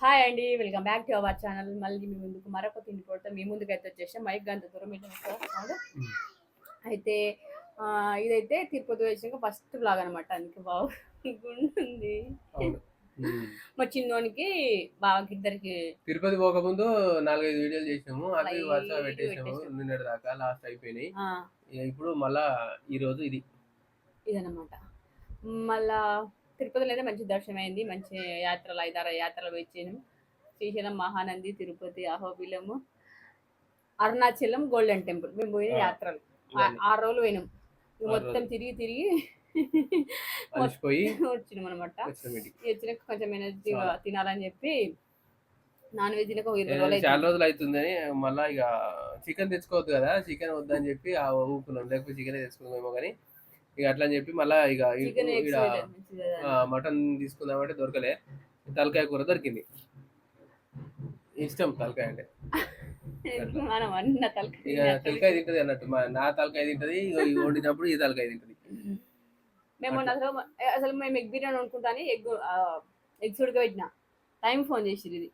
Hi అండి welcome back to our channel మళ్ళీ మీ ముందుకు మరొక తిండి పోవటం మీ ముందుకు అయితే వచ్చేసాం. మైక్ గంత దూరం సౌండ్ అయితే ఇదైతే తిరుపతి వచ్చినాక ఫస్ట్ బ్లాగ్ అనమాట అందుకే ఉమ్. మా చిన్నోనికి బావకి ఇద్దరికి. తిరుపతి పోకముందు నాలుగైదు వీడియోలు చేసినాము అవి వరుస పెట్టేసాము. నిన్నటి దాకా లాస్ట్ అయిపోయినాయి. ఇప్పుడు మళ్ళా ఈ రోజు ఇది. ఇదన్నమాట. మళ్ళా తిరుపతిలో అయితే మంచి దర్శనం అయింది మంచి యాత్రలు ఐదారు యాత్రలు వచ్చినాం. Srisailam Mahanandi Tirupati Ahobilam Arunachalam Golden Temple. మేము పోయిన యాత్రలు. ఆరు రోజులు పోయినాం. మొత్తం తిరిగి తిరిగి వచ్చినాం అనమాట వచ్చినాక కొంచెం ఎనర్జీ. తినాలని చెప్పి నాన్ వెజ్ తినక చాలా అవుతుంది. రోజులు అవుతుందని మళ్ళా ఇక చికెన్ తెచ్చుకోవద్దు కదా చికెన్ వద్దని చెప్పి ఆ ఊపుకున్నాం. లేకపోతే చికెన్ తెచ్చుకుందామేమో కానీ ఇక అట్లా అని చెప్పి మళ్ళా ఇక. మటన్ తీసుకుందామంటే దొరకలే. తలకాయ కూర దొరికింది. ఇష్టం తలకాయ అంటే. ఇక తలకాయ తింటది అన్నట్టు. నా తలకాయ తింటది వండినప్పుడు ఈ తలకాయ తింటది. మేము అసలు మేము ఎగ్ బిర్యానీ అనుకుంటాని ఎగ్ ఎగ్స్ ఉడకబెట్టిన టైం ఫోన్ చేసిరు ఇది.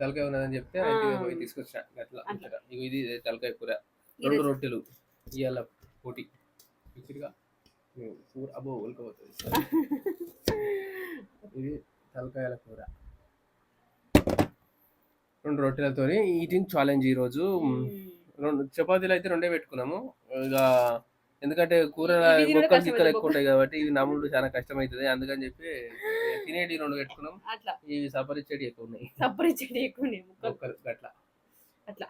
తలకాయ ఉన్నదని చెప్తే పోయి తీసుకొచ్చా అట్లా. ఇది తలకాయ కూర. రెండు రొట్టెలు. ఇవాళ పోటీ. పిచ్చిగా కూర అబ్బో ఉలకపోతుంది ఇది తలకాయల కూర. రెండు రొట్టెలతో ఈటింగ్ ఛాలెంజ్ ఈరోజు. మ్మ్. రెండు చపాతీలు అయితే రెండే పెట్టుకున్నాము. ఇక ఎందుకంటే కూర కష్టమే, చిక్కలు ఎక్కువ. ఉంటాయి కాబట్టి ఇవి నమ్ముడు చాలా కష్టం అవుతుంది అందుకని చెప్పి తినేటి రెండు పెట్టుకున్నాం. అట్లా. ఇవి సపరిచ్చేటి ఎక్కువ ఉన్నాయి. సపరేట్ చెడి ఎక్కువ ఉన్నాయి ముక్కలు. గట్ల. అట్లా.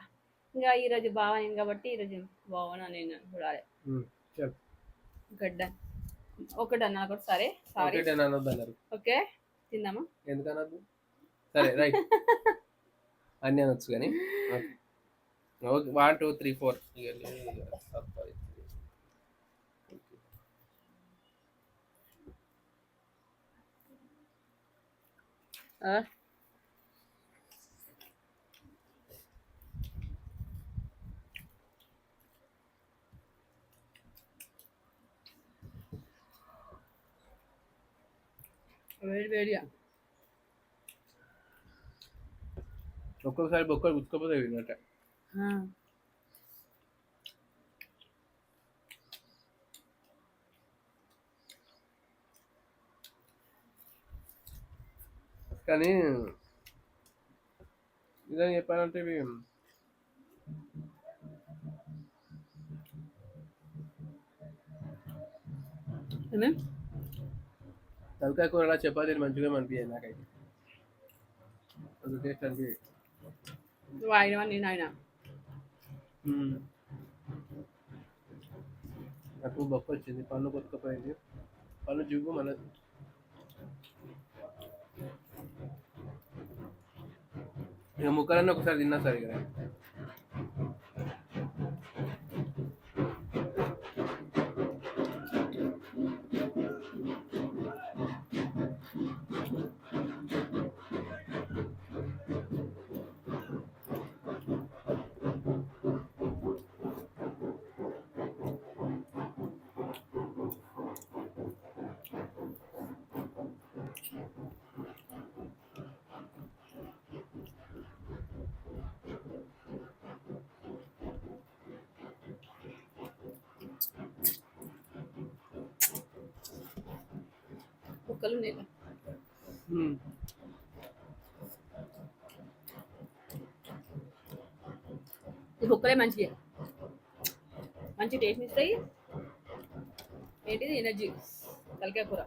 ఇంకా ఈ రోజు బాగా కాబట్టి ఈ రోజు బాగున్నా నేను చూడాలి. గడ్డ ఒకటి అన్నా ఒకటి సరే. సారీ ఒకటే అనొద్దు అన్నారు. ఓకే తిందామా? ఎందుకనొద్దు సరే రైట్. అన్నీ అనొచ్చు కానీ. Okay one two three four ఆ, వేడిగా ఒక్కొక్కసారి బొక్కలు గుచ్చుకోపోతే విన్నట్ట. కానీ నిజంగా చెప్పాలంటే ఇవి ఏమే? తలకాయ కూర చపాతీలు మంచిగా అనిపించాయి నాకైతే. అది టేస్ట్ అనిపించాయి నువ్వు ఆయన నేను ఆయన. నాకు బొక్క వచ్చింది పన్ను కొట్టుకుపోయింది. పన్ను జివ్వు మన ఇక ముక్కలన్నీ ఒకసారి తిన్నా సరే కదా ఉన్నాయి మ్మ్. ఈ కుక్కలే మంచిగా మంచి టేస్ట్ ఇస్తాయి. ఏంటిది? ఎనర్జీ. తలకాయ కూర.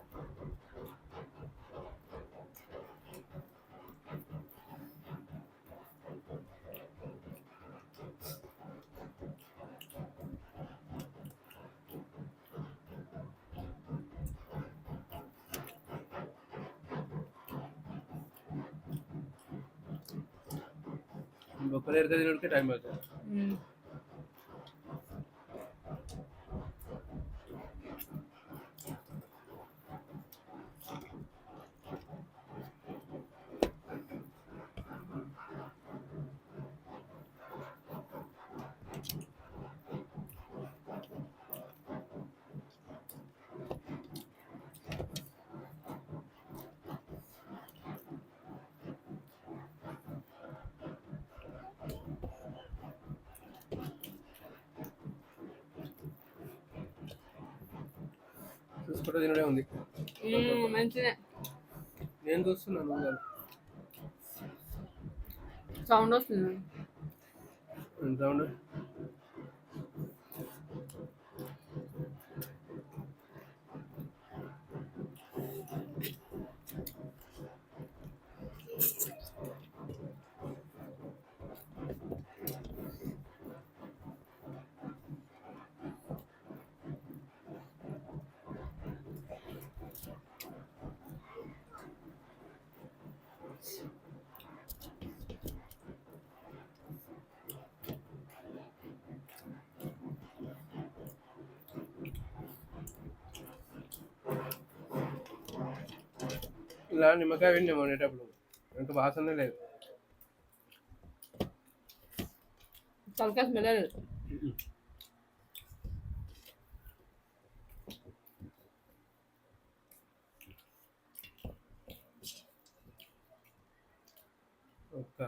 బొక్కలు ఎరగ తినడికే టైం పడుతుంది చూసుకుంటూ తినడే ఉంది. మంచిదే. నేను చూస్తున్నాను. సౌండ్ వస్తుంది. ఎంత ఇలా నిమ్మకాయ విని వండేటప్పుడు. ఇంకా వాసన లేదు. తలకాయ స్మెల్ లేదు ఒక్క.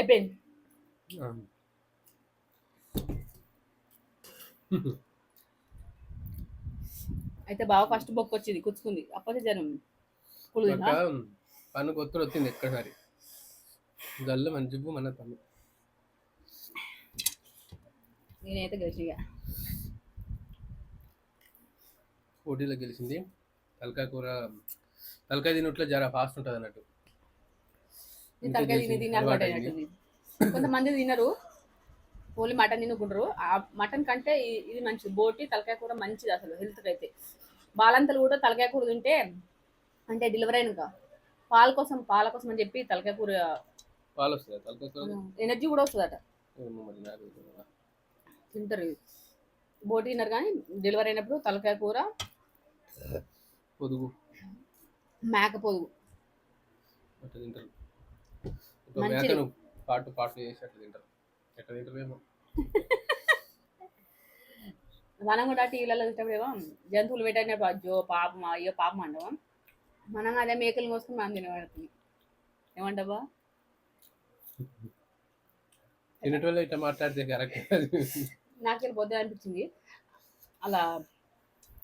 అయిపోయింది. అయితే బాగా ఫస్ట్ బొక్క వచ్చింది కుచ్చుకుంది అప్పటి జనం పన్ను కొత్తడు వచ్చింది ఎక్కడసారి గల్లు మంచి మన పన్ను నేనైతే గట్టిగా పోటీలో గెలిచింది తలకాయ కూర తలకాయ తినట్లో జర ఫాస్ట్ ఉంటుంది అన్నట్టు నేను తలకాయ తిని తిని అలవాటు అయినట్టుంది. కొంతమంది తినరు. ఓన్లీ మటన్ తినుకుంటారు ఆ మటన్ కంటే ఇది మంచిది. బోటి తలకాయ కూర మంచిది అసలు హెల్త్కి అయితే. బాలంతలు కూడా తలకాయ కూర తింటే అంటే డెలివరీ అయినాక పాల కోసం పాల కోసం అని చెప్పి తలకాయ కూర పాలు వస్తుంది ఎనర్జీ కూడా వస్తుందట. తింటారు. బోటి తిన్నారు కానీ డెలివరీ అయినప్పుడు తలకాయ కూర పొదుగు. మేక పొదుగు. తింటారు. మంచిది. మేకను పాటు పాటు చేసి అట్లా తింటారు. ఎట్లా తింటారు ఏమో. మనం కూడా టీవీలలో చూసేటప్పుడేమో జంతువులు పెట్టినప్పుడు అయ్యో పాపం అయ్యో పాపం అంటావా? మనం అదే మేకలు మోసుకుని మనం తినబడుతుంది ఏమంటావా? తినేటోళ్ళు ఇట్లా మాట్లాడితే కరెక్ట్. నాకే పొద్దున అనిపించింది. అలా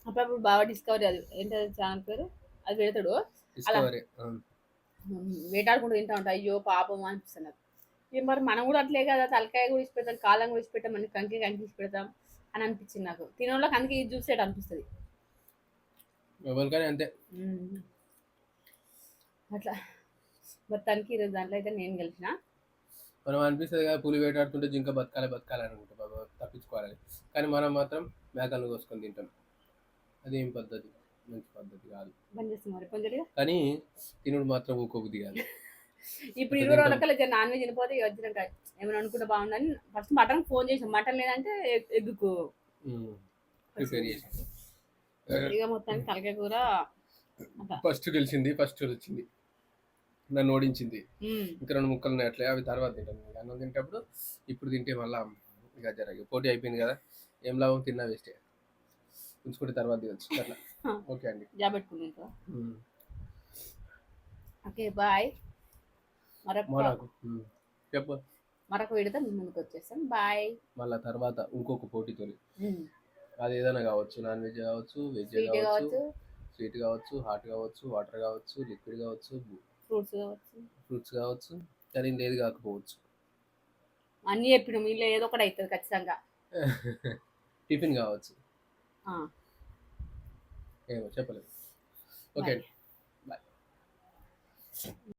అప్పుడప్పుడు బాగా డిస్కవరీ అది ఏంటది ఛానల్ పేరు? అది పెడతాడు. ఉమ్, వేటాడుకుంటూ తింటా ఉంటా. అయ్యో పాపం అనిపిస్తుంది నాకు. మరి మనం కూడా అట్లే కదా తలకాయ కూడా ఇచ్చి పెడతాం కాలం కూడా ఇచ్చి పెట్టాం మనకి కంకి కంకి ఇచ్చి పెడతాం అని అనిపించింది నాకు. తినోళ్ళకి అందుకే ఇది చూసేట అనిపిస్తుంది. ఎవరికైనా అంతే. అట్లా. మొత్తానికి ఈరోజు దాంట్లో అయితే నేను గెలిచిన. మనం అనిపిస్తుంది కదా పులి వేటాడుతుంటే జింక బతకాలి బతకాలి అనుకుంటాం బాబా తప్పించుకోవాలి. కానీ మనం మాత్రం మేకలను కోసుకొని తింటాం. అదేం పద్ధతి? మంచి పద్ధతి కాదు. కానీ తినుడు మాత్రం ఊకోబుద్ధి కాదు ఇప్పుడు ఇరవై రోజులకల్లా నాన్ వెజ్ ఇక వచ్చినాక ఏమైనా అనుకుంటే బాగుందని ఫస్ట్ మటన్ ఫోన్ చేసాం మటన్ లేదంటే ఎగ్- ఎగ్గుకు ఇక మొత్తానికి తలకాయ కూర. ఫస్ట్ గెలిచింది ఫస్ట్ వచ్చింది. నన్ను ఓడించింది. ఇంకా రెండు ముక్కలు ఉన్నాయి అట్లే అవి తర్వాత తింటాను అన్నం తింటప్పుడు ఇప్పుడు తింటే మళ్ళా ఇక జర ఇక పోటీ అయిపోయింది కదా. ఏం లాభం? తిన్నా వేస్టే. ఉంచుకుంటే తర్వాత తినచ్చు అట్లా. ఓకే అండి. జాబ్ పెట్టుకుంది ఇంకా ఉమ్. Okay bye. మరొక. చెప్పు. మరొక వీడితో మీ ముందుకు వచ్చేస్తాం. బాయ్. మళ్ళా తర్వాత ఇంకొక పోటీతో అది ఏదైనా కావచ్చు నాన్ వెజ్ కావచ్చు వెజ్ కావచ్చు స్వీట్ కావచ్చు హాట్ కావచ్చు వాటర్ కావచ్చు లిక్విడ్ కావచ్చు ఫ్రూట్స్ కావచ్చు. ఫ్రూట్స్ కావచ్చు కానీ లేదు కాకపోవచ్చు. అన్నీ చెప్పిన. మీలో ఏదో ఒకటి అవుతుంది ఖచ్చితంగా. టిఫిన్ కావచ్చు. ఏమో చెప్పలేదు. ఓకే. బాయ్.